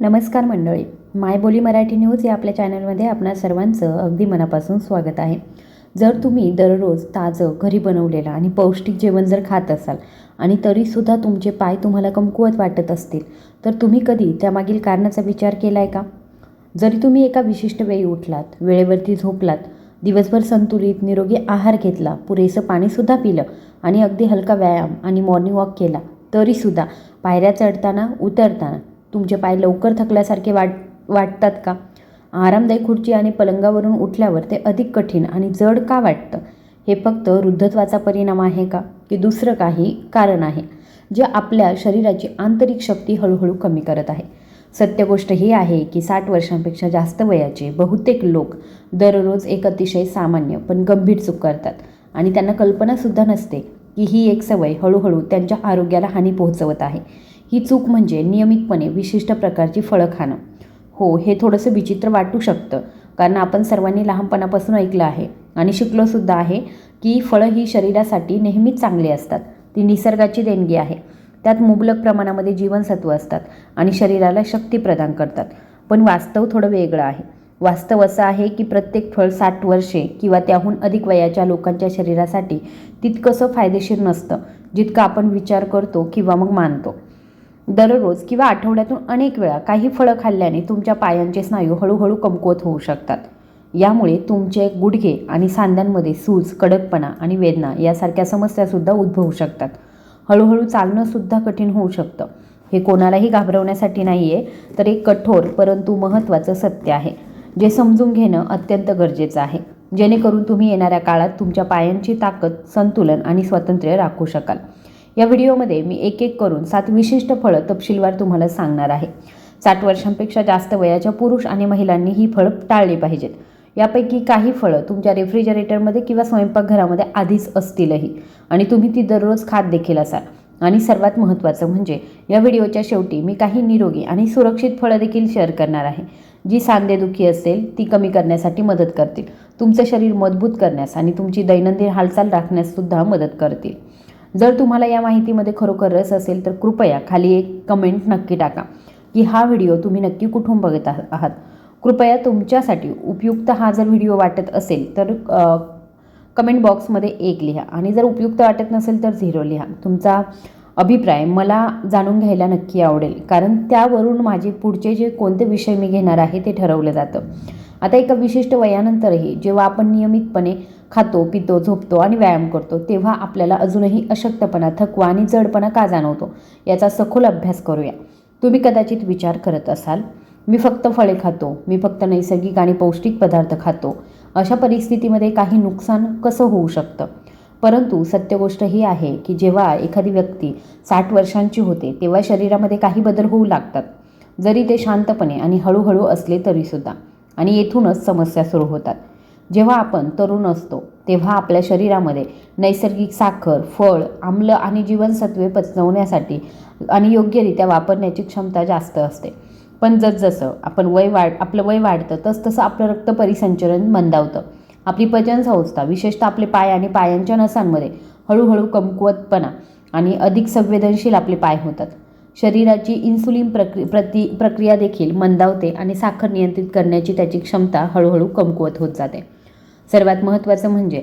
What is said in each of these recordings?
नमस्कार मंडळी. मायबोली मराठी न्यूज या आपल्या चॅनलमध्ये आपणा सर्वांचं अगदी मनापासून स्वागत आहे. जर तुम्ही दररोज ताजं घरी बनवलेलं आणि पौष्टिक जेवण जर खात असाल आणि तरीसुद्धा तुमचे पाय तुम्हाला कमकुवत वाटत असतील तर तुम्ही कधी त्यामागील कारणाचा विचार केला आहे का? जरी तुम्ही एका विशिष्ट वेळी उठलात वेळेवरती झोपलात दिवसभर संतुलित निरोगी आहार घेतला पुरेसं पाणीसुद्धा पिलं आणि अगदी हलका व्यायाम आणि मॉर्निंग वॉक केला तरीसुद्धा पायऱ्या चढताना उतरताना तुमचे पाय लवकर थकल्यासारखे वाट वाटतात का? आरामदायी खुर्ची आणि पलंगावरून उठल्यावर ते अधिक कठीण आणि जड का वाटतं? हे फक्त वृद्धत्वाचा परिणाम आहे का? की दुसरं काही कारण आहे जे आपल्या शरीराची आंतरिक शक्ती हळूहळू कमी करत आहे? सत्य गोष्ट ही आहे की साठ वर्षांपेक्षा जास्त वयाचे बहुतेक लोक दररोज एक अतिशय सामान्य पण गंभीर चूक करतात आणि त्यांना कल्पनासुद्धा नसते की ही एक सवय हळूहळू त्यांच्या आरोग्याला हानी पोहोचवत आहे. ही चूक म्हणजे नियमितपणे विशिष्ट प्रकारची फळं खाणं. हो हे थोडंसं विचित्र वाटू शकतं कारण आपण सर्वांनी लहानपणापासून ऐकलं आहे आणि शिकलोसुद्धा आहे की फळं ही शरीरासाठी नेहमीच चांगली असतात. ती निसर्गाची देणगी आहे. त्यात मुबलक प्रमाणामध्ये जीवनसत्व असतात आणि शरीराला शक्ती प्रदान करतात. पण वास्तव थोडं वेगळं आहे. वास्तव असं आहे की प्रत्येक फळ साठ वर्षे किंवा त्याहून अधिक वयाच्या लोकांच्या शरीरासाठी तितकंसं फायदेशीर नसतं जितकं आपण विचार करतो किंवा मग मानतो. दररोज किंवा आठवड्यातून अनेक वेळा काही फळं खाल्ल्याने तुमच्या पायांचे स्नायू हळूहळू कमकुवत होऊ शकतात. यामुळे तुमचे गुडघे आणि सांध्यांमध्ये सूज कडकपणा आणि वेदना यासारख्या समस्यासुद्धा उद्भवू शकतात. हळूहळू चालणंसुद्धा कठीण होऊ शकतं. हे कोणालाही घाबरवण्यासाठी नाही आहे तर एक कठोर परंतु महत्त्वाचं सत्य आहे जे समजून घेणं अत्यंत गरजेचं आहे. जेणेकरून तुम्ही येणाऱ्या काळात तुमच्या पायांची ताकद संतुलन आणि स्वातंत्र्य राखू शकाल. या व्हिडिओमध्ये मी एक एक करून सात विशिष्ट फळं तपशीलवार तुम्हाला सांगणार आहे. साठ वर्षांपेक्षा जास्त वयाच्या पुरुष आणि महिलांनी ही फळं टाळली पाहिजेत. यापैकी काही फळं तुमच्या रेफ्रिजरेटरमध्ये किंवा स्वयंपाकघरामध्ये आधीच असतीलही आणि तुम्ही ती दररोज खात देखील असाल. आणि सर्वात महत्त्वाचं म्हणजे या व्हिडिओच्या शेवटी मी काही निरोगी आणि सुरक्षित फळं देखील शेअर करणार आहे. जी सांधेदुखी असेल ती कमी करण्यासाठी मदत करतील. तुमचं शरीर मजबूत करण्यास आणि तुमची दैनंदिन हालचाल राखण्याससुद्धा मदत करतील. जर तुम्हाला या माहितीमध्ये खरोखर रस असेल तर कृपया खाली एक कमेंट नक्की टाका की हा व्हिडिओ तुम्ही नक्की कुठून बघत आहात. कृपया तुमच्यासाठी उपयुक्त हा जर व्हिडिओ वाटत असेल तर कमेंट बॉक्समध्ये एक लिहा. आणि जर उपयुक्त वाटत नसेल तर झिरो लिहा. तुमचा अभिप्राय मला जाणून घ्यायला नक्की आवडेल कारण त्यावरून माझे पुढचे जे कोणते विषय मी घेणार आहे ते ठरवलं जातं. आता एका विशिष्ट वयानंतरही जेव्हा आपण नियमितपणे खातो पितो झोपतो आणि व्यायाम करतो तेव्हा आपल्याला अजूनही अशक्तपणा थकवा आणि जडपणा का जाणवतो याचा सखोल अभ्यास करूया. तुम्ही कदाचित विचार करत असाल मी फक्त फळे खातो मी फक्त नैसर्गिक आणि पौष्टिक पदार्थ खातो. अशा परिस्थितीमध्ये काही नुकसान कसं होऊ शकतं? परंतु सत्य गोष्ट ही आहे की जेव्हा एखादी व्यक्ती साठ वर्षांची होते तेव्हा शरीरामध्ये काही बदल होऊ लागतात. जरी ते शांतपणे आणि हळूहळू असले तरीसुद्धा आणि येथूनच समस्या सुरू होतात. जेव्हा आपण तरुण असतो तेव्हा आपल्या शरीरामध्ये नैसर्गिक साखर फळ आम्ल आणि जीवनसत्वे पचवण्यासाठी आणि योग्यरित्या वापरण्याची क्षमता जास्त असते. पण जसजसं आपण वय वाढ आपलं वय वाढतं तसतसं आपलं रक्त परिसंचरण मंदावतं. आपली पचनसंस्था विशेषतः आपले पाय आणि पायांच्या नसांमध्ये हळूहळू कमकुवतपणा आणि अधिक संवेदनशील आपले पाय होतात. शरीराची इन्सुलिन प्रक्रि प्रति प्रक्रिया देखील मंदावते आणि साखर नियंत्रित करण्याची त्याची क्षमता हळूहळू कमकुवत होत जाते. सर्वात महत्त्वाचं म्हणजे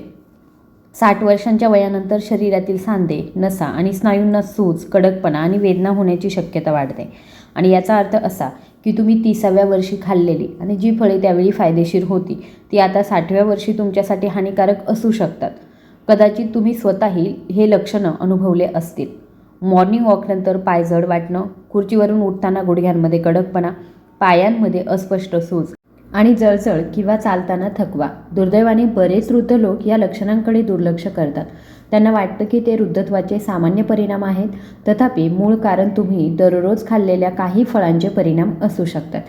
साठ वर्षांच्या वयानंतर शरीरातील सांधे नसा आणि स्नायूंना सूज कडकपणा आणि वेदना होण्याची शक्यता वाढते. आणि याचा अर्थ असा की तुम्ही तिसाव्या वर्षी खाल्लेली आणि जी फळे त्यावेळी फायदेशीर होती ती आता साठव्या वर्षी तुमच्यासाठी हानिकारक असू शकतात. कदाचित तुम्ही स्वतःही हे लक्षणं अनुभवले असतील. मॉर्निंग वॉकनंतर पाय जड वाटणं खुर्चीवरून उठताना गुडघ्यांमध्ये कडकपणा पायांमध्ये अस्पष्ट सूज आणि जळजळ किंवा चालताना थकवा. दुर्दैवाने बरेच वृद्ध लोक या लक्षणांकडे दुर्लक्ष करतात. त्यांना वाटतं की ते वृद्धत्वाचे सामान्य परिणाम आहेत. तथापि मूळ कारण तुम्ही दररोज खाल्लेल्या काही फळांचे परिणाम असू शकतात.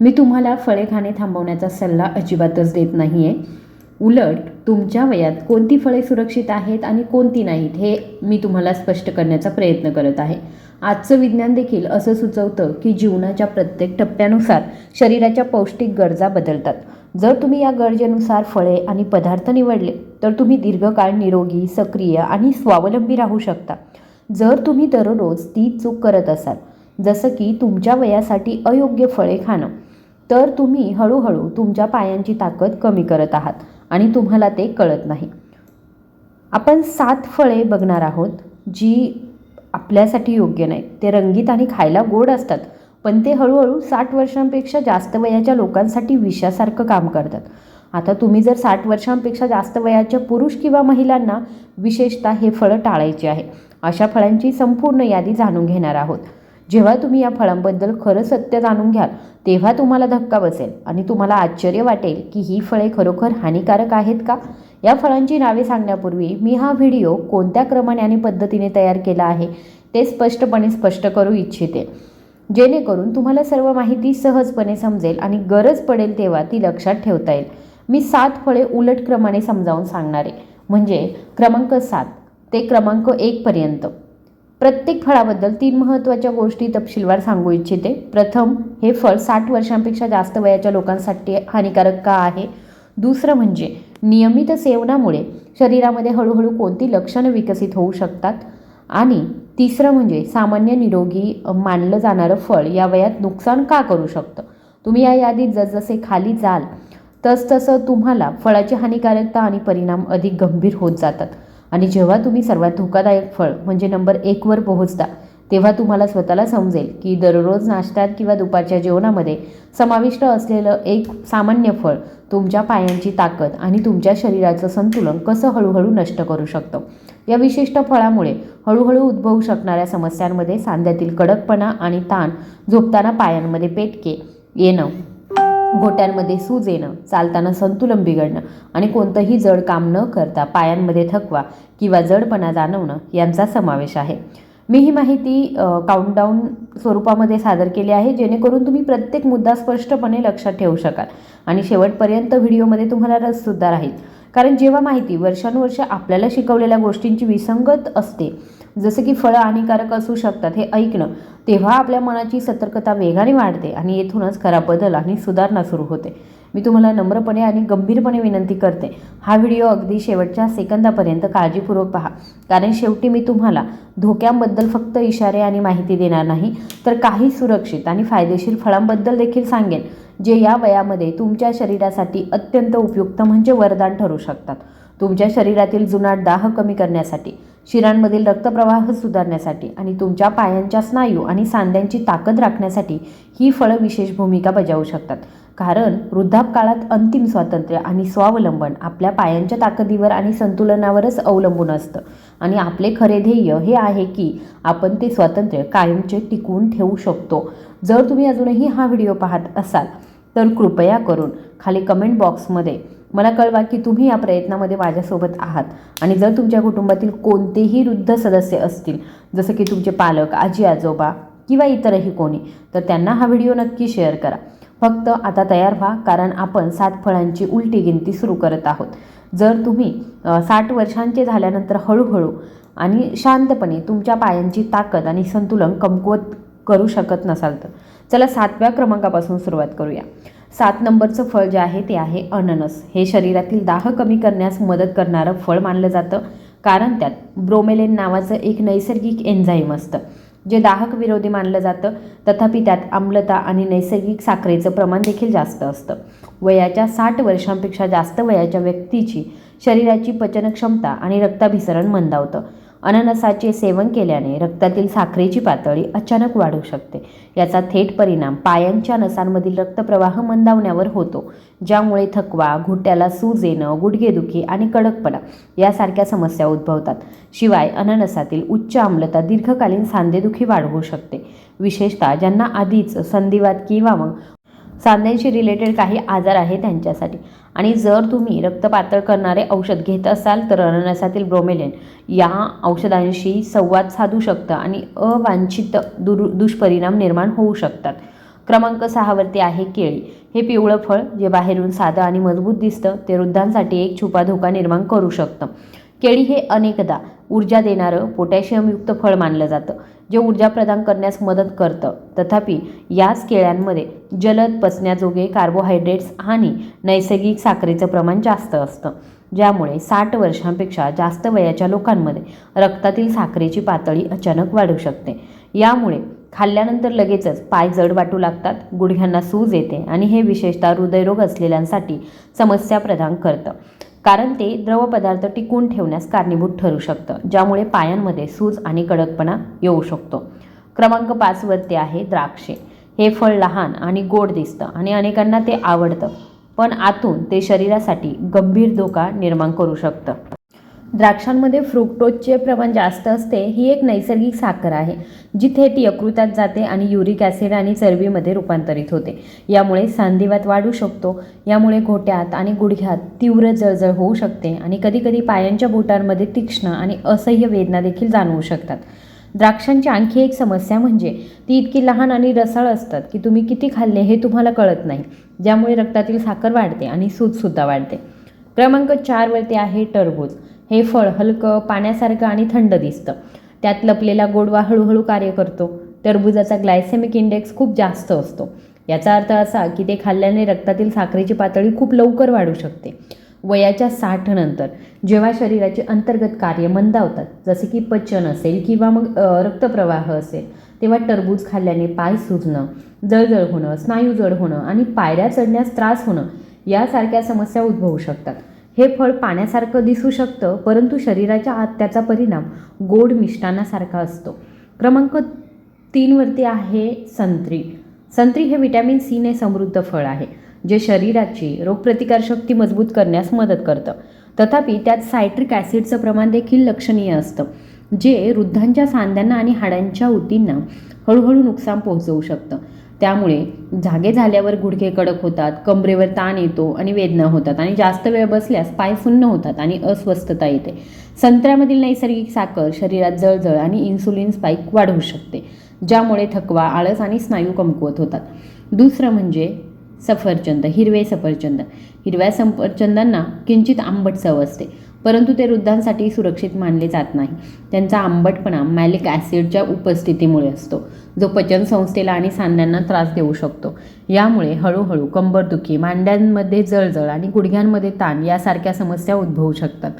मी तुम्हाला फळे खाणे थांबवण्याचा सल्ला अजिबातच देत नाही आहे उलट तुमच्या वयात कोणती फळे सुरक्षित आहेत आणि कोणती नाहीत हे मी तुम्हाला स्पष्ट करण्याचा प्रयत्न करत आहे. आजचं विज्ञान देखील असं सुचवतं की जीवनाच्या प्रत्येक टप्प्यानुसार शरीराच्या पौष्टिक गरजा बदलतात. जर तुम्ही या गरजेनुसार फळे आणि पदार्थ निवडले तर तुम्ही दीर्घकाळ निरोगी सक्रिय आणि स्वावलंबी राहू शकता. जर तुम्ही दररोज ती चूक करत असाल जसं की तुमच्या वयासाठी अयोग्य फळे खाणं तर तुम्ही हळूहळू तुमच्या पायांची ताकद कमी करत आहात आणि तुम्हाला ते कळत नाही. आपण सात फळे बघणार आहोत जी आपल्यासाठी योग्य नाहीत ते रंगीत आणि खायला गोड असतात पण ते हळूहळू साठ वर्षांपेक्षा जास्त वयाच्या लोकांसाठी विषासारखं काम करतात. आता तुम्ही जर साठ वर्षांपेक्षा जास्त वयाच्या पुरुष किंवा महिलांना विशेषतः हे फळं टाळायची आहे अशा फळांची संपूर्ण यादी जाणून घेणार आहोत. जेव्हा तुम्ही या फळांबद्दल खरं सत्य जाणून घ्याल तेव्हा तुम्हाला धक्का बसेल आणि तुम्हाला आश्चर्य वाटेल की ही फळे खरोखर हानिकारक आहेत का? या फळांची नावे सांगण्यापूर्वी मी हा व्हिडिओ कोणत्या क्रमाने आणि पद्धतीने तयार केला आहे ते स्पष्टपणे स्पष्ट करू इच्छिते. जेणेकरून तुम्हाला सर्व माहिती सहजपणे समजेल आणि गरज पडेल तेव्हा ती लक्षात ठेवता येईल. मी सात फळे उलट क्रमाने समजावून सांगणार. आहे म्हणजे क्रमांक सात ते क्रमांक एकपर्यंत प्रत्येक फळाबद्दल तीन महत्त्वाच्या गोष्टी तपशीलवार सांगू इच्छिते. प्रथम हे फळ साठ वर्षांपेक्षा जास्त वयाच्या लोकांसाठी हानिकारक का आहे? दुसरं म्हणजे नियमित सेवनामुळे शरीरामध्ये हळूहळू कोणती लक्षणं विकसित होऊ शकतात? आणि तिसरं म्हणजे सामान्य निरोगी मानलं जाणारं फळ या वयात नुकसान का करू शकतं? तुम्ही या यादीत जसजसे खाली जाल तसतसं तुम्हाला फळाची हानिकारकता आणि परिणाम अधिक गंभीर होत जातात. आणि जेव्हा तुम्ही सर्वात धोकादायक फळ म्हणजे नंबर एकवर पोहोचता तेव्हा तुम्हाला स्वतःला समजेल की दररोज नाश्त्यात किंवा दुपारच्या जेवणामध्ये समाविष्ट असलेलं एक सामान्य फळ तुमच्या पायांची ताकद आणि तुमच्या शरीराचं संतुलन कसं हळूहळू नष्ट करू शकतं? या विशिष्ट फळामुळे हळूहळू उद्भवू शकणाऱ्या समस्यांमध्ये सांध्यातील कडकपणा आणि ताण झोपताना पायांमध्ये पेटके येणं. घोट्यांमध्ये सूज येणं चालताना संतुलन बिघडणं आणि कोणतंही जड काम न करता पायांमध्ये थकवा किंवा जडपणा जाणवणं यांचा समावेश आहे. मी ही माहिती काउंटडाऊन स्वरूपामध्ये सादर केली आहे जेणेकरून तुम्ही प्रत्येक मुद्दा स्पष्टपणे लक्षात ठेवू शकाल आणि शेवटपर्यंत व्हिडिओमध्ये तुम्हाला रससुद्धा राहील. कारण जेव्हा माहिती वर्षानुवर्ष आपल्याला शिकवलेल्या गोष्टींची विसंगत असते जसं की फळं हानिकारक असू शकतात हे ऐकणं तेव्हा आपल्या मनाची सतर्कता वेगाने वाढते आणि येथूनच खरा बदल आणि सुधारणा सुरू होते. मी तुम्हाला नम्रपणे आणि गंभीरपणे विनंती करते हा व्हिडिओ अगदी शेवटच्या सेकंदापर्यंत काळजीपूर्वक पहा. कारण शेवटी मी तुम्हाला धोक्यांबद्दल फक्त इशारे आणि माहिती देणार नाही तर काही सुरक्षित आणि फायदेशीर फळांबद्दल देखील सांगेन जे या वयामध्ये तुमच्या शरीरासाठी अत्यंत उपयुक्त म्हणजे वरदान ठरू शकतात. तुमच्या शरीरातील जुनाट दाह कमी करण्यासाठी शिरांमधील रक्तप्रवाह सुधारण्यासाठी आणि तुमच्या पायांच्या स्नायू आणि सांध्यांची ताकद राखण्यासाठी ही फळं विशेष भूमिका बजावू शकतात. कारण वृद्धापकाळात अंतिम स्वातंत्र्य आणि स्वावलंबन आपल्या पायांच्या ताकदीवर आणि संतुलनावरच अवलंबून असतं. आणि आपले खरे ध्येय हे आहे की आपण ते स्वातंत्र्य कायमचे टिकवून ठेवू शकतो. जर तुम्ही अजूनही हा व्हिडिओ पाहत असाल तर कृपया करून खाली कमेंट बॉक्समध्ये मला कळवा की तुम्ही या प्रयत्नामध्ये माझ्यासोबत आहात. आणि जर तुमच्या कुटुंबातील कोणतेही वृद्ध सदस्य असतील जसं की तुमचे पालक आजी आजोबा किंवा इतरही कोणी तर त्यांना हा व्हिडिओ नक्की शेअर करा. फक्त आता तयार व्हा कारण आपण सात फळांची उलटी गिनती सुरू करत आहोत. जर तुम्ही साठ वर्षांचे झाल्यानंतर हळूहळू आणि शांतपणे तुमच्या पायांची ताकद आणि संतुलन कमकुवत करू शकत नसाल तर चला सातव्या क्रमांकापासून सुरुवात करूया. सात नंबरचं फळ जे आहे ते आहे अननस. हे शरीरातील दाह कमी करण्यास मदत करणारं फळ मानलं जातं. कारण त्यात ब्रोमेलेन नावाचं एक नैसर्गिक एन्झाईम असतं. जे दाहक विरोधी मानलं जातं. तथापि त्यात आम्लता आणि नैसर्गिक साखरेचं प्रमाण देखील जास्त असतं. वयाच्या साठ वर्षांपेक्षा जास्त वयाच्या व्यक्तीची शरीराची पचनक्षमता आणि रक्ताभिसरण मंदावतं. अननसाचे सेवन केल्याने रक्तातील साखरेची पातळी अचानक वाढू शकते. याचा थेट परिणाम पायांच्या नसांमधील रक्तप्रवाह मंदावण्यावर होतो ज्यामुळे थकवा घुट्याला सूज येणं गुडघेदुखी आणि कडकपणा यासारख्या समस्या उद्भवतात. शिवाय अननसातील उच्च आम्लता दीर्घकालीन सांधेदुखी वाढवू शकते. विशेषतः ज्यांना आधीच संधिवात किंवा मग सांध्यांशी रिलेटेड काही आजार आहे त्यांच्यासाठी. आणि जर तुम्ही रक्त पातळ करणारे औषध घेत असाल तर अननसातील ब्रोमेलेन या औषधांशी संवाद साधू शकतं आणि अवांछित दुर दुष्परिणाम निर्माण होऊ शकतात. क्रमांक सहावरती आहे केळी. हे पिवळं फळ जे बाहेरून साधं आणि मजबूत दिसतं ते वृद्धांसाठी एक छुपा धोका निर्माण करू शकतं. केळी हे अनेकदा ऊर्जा देणारं पोटॅशियमयुक्त फळ मानलं जातं. जे ऊर्जा प्रदान करण्यास मदत करतं. तथापि याच केळ्यांमध्ये जलद पचण्याजोगे कार्बोहायड्रेट्स आणि नैसर्गिक साखरेचं प्रमाण जास्त असतं. ज्यामुळे साठ वर्षांपेक्षा जास्त वयाच्या लोकांमध्ये रक्तातील साखरेची पातळी अचानक वाढू शकते. यामुळे खाल्ल्यानंतर लगेचच पाय जड वाटू लागतात गुडघ्यांना सूज येते आणि हे विशेषतः हृदयरोग असलेल्यांसाठी समस्या प्रदान करतं. कारण ते द्रव पदार्थ टिकून ठेवण्यास कारणीभूत ठरू शकतं ज्यामुळे पायांमध्ये सूज आणि कडकपणा येऊ शकतो. क्रमांक पाचवरती आहे द्राक्षे. हे फळ लहान आणि गोड दिसतं आणि अनेकांना ते आवडतं पण आतून ते शरीरासाठी गंभीर धोका निर्माण करू शकतं. द्राक्षांमध्ये फ्रुक्टोजचे प्रमाण जास्त असते ही एक नैसर्गिक साखर आहे जी थेट यकृतात जाते आणि युरिक ॲसिड आणि चरबीमध्ये रूपांतरित होते. यामुळे सांधिवात वाढू शकतो यामुळे घोट्यात आणि गुडघ्यात तीव्र जळजळ होऊ शकते आणि कधीकधी पायांच्या बोटांमध्ये तीक्ष्ण आणि असह्य वेदना देखील जाणवू शकतात. द्राक्षांची आणखी एक समस्या म्हणजे ती इतकी लहान आणि रसाळ असतात की तुम्ही किती खाल्ले हे तुम्हाला कळत नाही ज्यामुळे रक्तातील साखर वाढते आणि सूतसुद्धा वाढते. क्रमांक चारवरती आहे टरबूज. हे फळ हलकं पाण्यासारखं आणि थंड दिसतं. त्यात लपलेला गोडवा हळूहळू कार्य करतो. टरबुजाचा ग्लायसेमिक इंडेक्स खूप जास्त असतो. याचा अर्थ असा की ते खाल्ल्याने रक्तातील साखरेची पातळी खूप लवकर वाढू शकते. वयाच्या साठ नंतर जेव्हा शरीराचे अंतर्गत कार्य मंदावतात जसे की पचन असेल किंवा मग रक्तप्रवाह असेल तेव्हा टरबूज खाल्ल्याने पाय सुजणं जळजळ होणं स्नायू जड होणं आणि पायऱ्या चढण्यास त्रास होणं यासारख्या समस्या उद्भवू शकतात. हे फळ पाण्यासारखं दिसू शकतं परंतु शरीराच्या आत त्याचा परिणाम गोड मिष्टानासारखा असतो. क्रमांक तीनवरती आहे संत्री. संत्री हे विटॅमिन सीने समृद्ध फळ आहे जे शरीराची रोगप्रतिकारशक्ती मजबूत करण्यास मदत करतं. तथापि त्यात सायट्रिक ॲसिडचं प्रमाण देखील लक्षणीय असतं जे वृद्धांच्या सांध्यांना आणि हाडांच्या ऊतींना हळूहळू नुकसान पोहोचवू शकतं. त्यामुळे जागे झाल्यावर गुडघे कडक होतात कमरेवर ताण येतो आणि वेदना होतात आणि जास्त वेळ बसल्यास पाय सुन्न होतात आणि अस्वस्थता येते. संत्र्यामधील नैसर्गिक साखर शरीरात जळजळ आणि इन्सुलिन स्पाईक वाढवू शकते ज्यामुळे थकवा आळस आणि स्नायू कमकुवत होतात. दुसरं म्हणजे सफरचंद हिरवे सफरचंद. हिरव्या सफरचंदांना किंचित आंबट चव असते परंतु ते वृद्धांसाठी सुरक्षित मानले जात नाही. त्यांचा आंबटपणा मॅलिक ॲसिडच्या उपस्थितीमुळे असतो. जो पचनसंस्थेला आणि सांध्यांना त्रास देऊ शकतो. यामुळे हळूहळू कंबरदुखी मांड्यांमध्ये जळजळ आणि गुडघ्यांमध्ये ताण यासारख्या समस्या उद्भवू शकतात.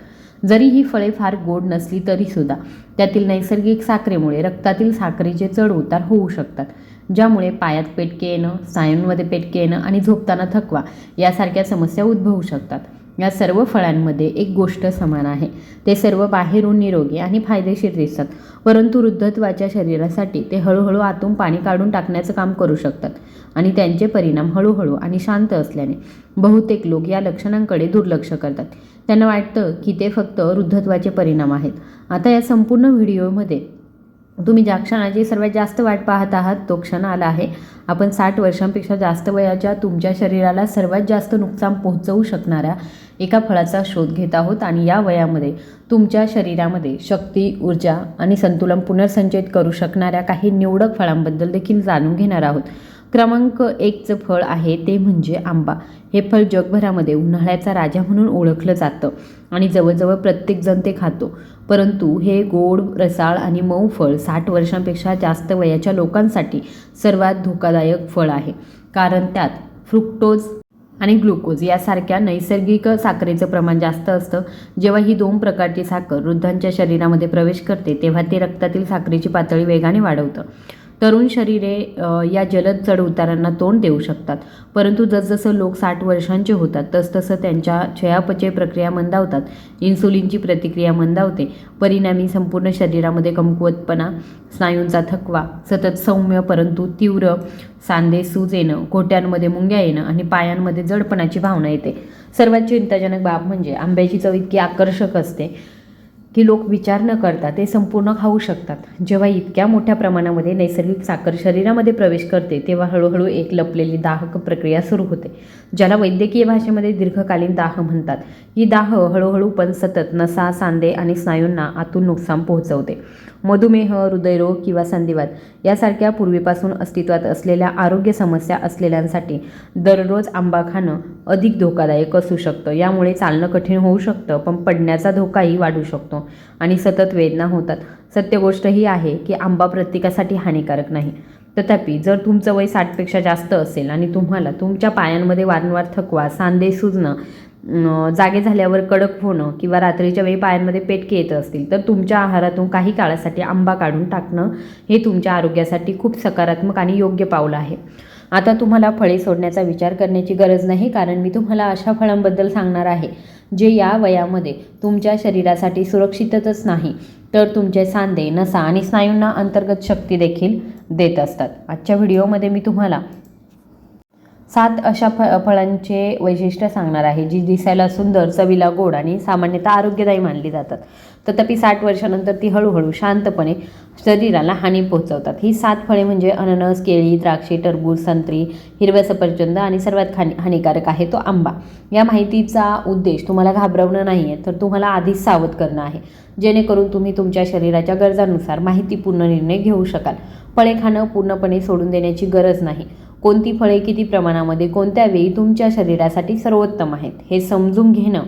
जरी ही फळे फार गोड नसली तरीसुद्धा त्यातील नैसर्गिक साखरेमुळे रक्तातील साखरेचे चढ उतार होऊ शकतात ज्यामुळे पायात पेटके येणं स्नायूंमध्ये पेटके येणं आणि झोपताना थकवा यासारख्या समस्या उद्भवू शकतात. या सर्व फळांमध्ये एक गोष्ट समान आहे. ते सर्व बाहेरून निरोगी आणि फायदेशीर दिसतात. परंतु वृद्धत्वाच्या शरीरासाठी ते हळूहळू आतून पाणी काढून टाकण्याचं काम करू शकतात आणि त्यांचे परिणाम हळूहळू आणि शांत असल्याने बहुतेक लोक या लक्षणांकडे दुर्लक्ष करतात. त्यांना वाटतं की ते फक्त वृद्धत्वाचे परिणाम आहेत. आता या संपूर्ण व्हिडिओमध्ये तुम्ही ज्या क्षणाची सर्वात जास्त वाट पाहत आहात तो क्षण आला आहे. आपण साठ वर्षांपेक्षा जास्त वयाच्या तुमच्या शरीराला सर्वात जास्त नुकसान पोहोचवू शकणाऱ्या एका फळाचा शोध घेत आहोत आणि या वयामध्ये तुमच्या शरीरामध्ये शक्ती ऊर्जा आणि संतुलन पुनर्संचयित करू शकणाऱ्या काही निवडक फळांबद्दल देखील जाणून घेणार आहोत. क्रमांक एकचं फळ आहे ते म्हणजे आंबा. हे फळ जगभरामध्ये उन्हाळ्याचा राजा म्हणून ओळखलं जातं आणि जवळजवळ प्रत्येकजण ते खातो. परंतु हे गोड रसाळ आणि मऊ फळ साठ वर्षांपेक्षा जास्त वयाच्या लोकांसाठी सर्वात धोकादायक फळ आहे. कारण त्यात फ्रुक्टोज आणि ग्लुकोज यासारख्या नैसर्गिक साखरेचं प्रमाण जास्त असतं. जेव्हा ही दोन प्रकारची साखर वृद्धांच्या शरीरामध्ये प्रवेश करते तेव्हा ते रक्तातील साखरेची पातळी वेगाने वाढवतं. तरुण शरीरे या जलद चढ उतारांना तोंड देऊ शकतात. परंतु जसजसं लोक साठ वर्षांचे होतात तसतसं त्यांच्या चयापचय प्रक्रिया मंदावतात. इन्सुलिनची प्रतिक्रिया मंदावते. परिणामी संपूर्ण शरीरामध्ये कमकुवतपणा स्नायूंचा थकवा सतत सौम्य परंतु तीव्र सांधे सूज येणं घोट्यांमध्ये मुंग्या येणं आणि पायांमध्ये जडपणाची भावना येते. सर्वात चिंताजनक बाब म्हणजे आंब्याची चव इतकी आकर्षक असते. की लोक विचार न करता ते संपूर्ण खाऊ शकतात. जेव्हा इतक्या मोठ्या प्रमाणामध्ये नैसर्गिक साखर शरीरामध्ये प्रवेश करते तेव्हा हळूहळू एक लपलेली दाहक प्रक्रिया सुरू होते ज्याला वैद्यकीय भाषेमध्ये दीर्घकालीन दाह म्हणतात. ही दाह हळूहळू पण सतत नसा सांधे आणि स्नायूंना आतून नुकसान पोहोचवते. मधुमेह हृदयरोग किंवा संधिवात यासारख्या पूर्वीपासून अस्तित्वात असलेल्या आरोग्य समस्या असलेल्यांसाठी दररोज आंबा खाणं अधिक धोकादायक असू शकतं. यामुळे चालणं कठीण होऊ शकतं पण पडण्याचा धोकाही वाढू शकतो. आणि सतत वेदना होतात. सत्य गोष्ट ही आहे की आंबा प्रत्येकासाठी हानिकारक नाही. तथापि जर तुमचं वय साठपेक्षा जास्त असेल आणि तुम्हाला तुमच्या पायांमध्ये वारंवार थकवा सांधे सुजणं जागे झाल्यावर कडक होणं किंवा रात्रीच्या वेळी पायांमध्ये पेटके येत असतील तर तुमच्या आहारातून काही काळासाठी आंबा काढून टाकणं हे तुमच्या आरोग्यासाठी खूप सकारात्मक आणि योग्य पाऊल आहे. आता तुम्हाला फळे सोडण्याचा विचार करण्याची गरज नाही कारण मी तुम्हाला अशा फळांबद्दल सांगणार आहे जे या वयामध्ये तुमच्या शरीरासाठी सुरक्षितच नाही. तर तुमचे सांधे नसा आणि स्नायूंना अंतर्गत शक्ती देखील देत असतात. आजच्या व्हिडिओमध्ये मी तुम्हाला सात अशा फ फळांचे वैशिष्ट्य सांगणार आहे जी दिसायला सुंदर चवीला गोड आणि सामान्यतः आरोग्यदायी मानली जातात. तथापि साठ वर्षानंतर ती हळूहळू शांतपणे शरीराला हानी पोहोचवतात. ही सात फळे म्हणजे अननस केळी द्राक्षे टरबूज संत्री हिरव्या सफरचंद आणि सर्वात हानी हानिकारक आहे तो आंबा. या माहितीचा उद्देश तुम्हाला घाबरवणं नाही आहे तर तुम्हाला आधीच सावध करणं आहे. जेणेकरून तुम्ही तुमच्या शरीराच्या गरजानुसार माहितीपूर्ण निर्णय घेऊ शकाल. फळे खाणं पूर्णपणे सोडून देण्याची गरज नाही. कोणती फळे किती प्रमाणामध्ये कोणत्या वेळी तुमच्या शरीरासाठी सर्वोत्तम आहेत हे समजून घेणं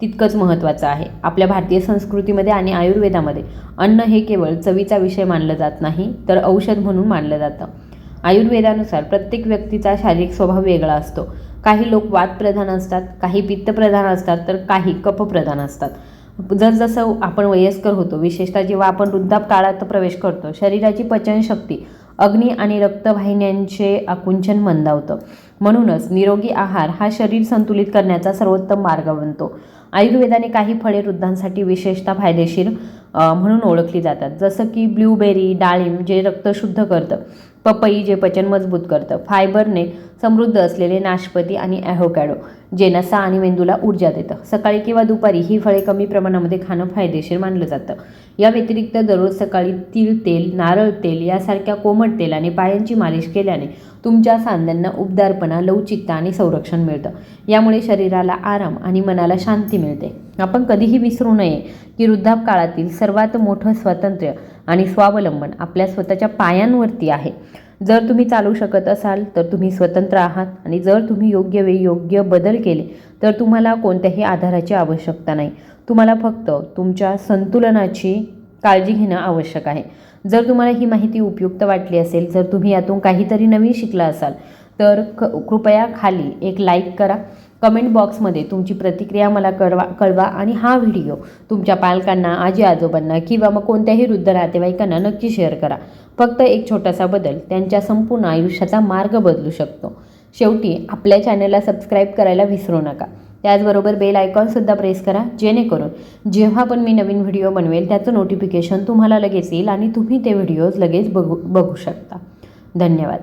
तितकंच महत्त्वाचं आहे. आपल्या भारतीय संस्कृतीमध्ये आणि आयुर्वेदामध्ये अन्न हे केवळ चवीचा विषय मानलं जात नाही तर औषध म्हणून मानलं जातं. आयुर्वेदानुसार प्रत्येक व्यक्तीचा शारीरिक स्वभाव वेगळा असतो. काही लोक वातप्रधान असतात काही पित्तप्रधान असतात तर काही कपप्रधान असतात. जसजसं आपण वयस्कर होतो विशेषतः जेव्हा आपण वृद्धाप काळात प्रवेश करतो शरीराची पचनशक्ती अग्नी आणि रक्तवाहिन्यांचे आकुंचन मंदावतं. म्हणूनच निरोगी आहार हा शरीर संतुलित करण्याचा सर्वोत्तम मार्ग बनतो. आयुर्वेदाने काही फळे वृद्धांसाठी विशेषतः फायदेशीर म्हणून ओळखली जातात. जसं की ब्ल्यूबेरी डाळिंब जे रक्त शुद्ध करतं. पपई जे पचन मजबूत करतं. फायबरने समृद्ध असलेले नाशपती आणि ॲव्होकॅडो. जे नसा आणि मेंदूला ऊर्जा देतं. सकाळी किंवा दुपारी ही फळे कमी प्रमाणामध्ये खाणं फायदेशीर मानलं जातं. या व्यतिरिक्त दररोज सकाळी तिळ तेल नारळ तेल यासारख्या कोमट तेलाने पायांची मालिश केल्याने तुमच्या सांध्यांना उबदारपणा लवचिकता आणि संरक्षण मिळतं. यामुळे शरीराला आराम आणि मनाला शांती मिळते. आपण कधीही विसरू नये की वृद्धाप काळातील सर्वात मोठं स्वातंत्र्य आणि स्वावलंबन आपल्या स्वतःच्या पायांवरती आहे. जर तुम्ही चालू शकत असाल तर तुम्ही स्वतंत्र आहात आणि जर तुम्ही योग्य वेळी योग्य बदल केले तर तुम्हाला कोणत्याही आधाराची आवश्यकता नाही. तुम्हाला फक्त तुमच्या संतुलनाची काळजी घेणं आवश्यक आहे. जर तुम्हाला ही माहिती उपयुक्त वाटली असेल जर तुम्ही यातून काहीतरी नवीन शिकला असाल तर क कृपया खाली एक लाईक करा. कमेंट बॉक्समध्ये तुमची प्रतिक्रिया मला कळवा कळवा आणि हा व्हिडिओ तुमच्या पालकांना आजी आजोबांना किंवा मग कोणत्याही वृद्ध नातेवाईकांना नक्की शेअर करा. फक्त एक छोटासा बदल. त्यांच्या संपूर्ण आयुष्याचा मार्ग बदलू शकतो. शेवटी आपल्या चॅनलला सबस्क्राईब करायला विसरू नका. त्याचबरोबर बेल आयकॉनसुद्धा प्रेस करा जेणेकरून जेव्हा पण मी नवीन व्हिडिओ बनवेल त्याचं नोटिफिकेशन तुम्हाला लगेच येईल आणि तुम्ही ते व्हिडिओज लगेच बघू बघू शकता. धन्यवाद.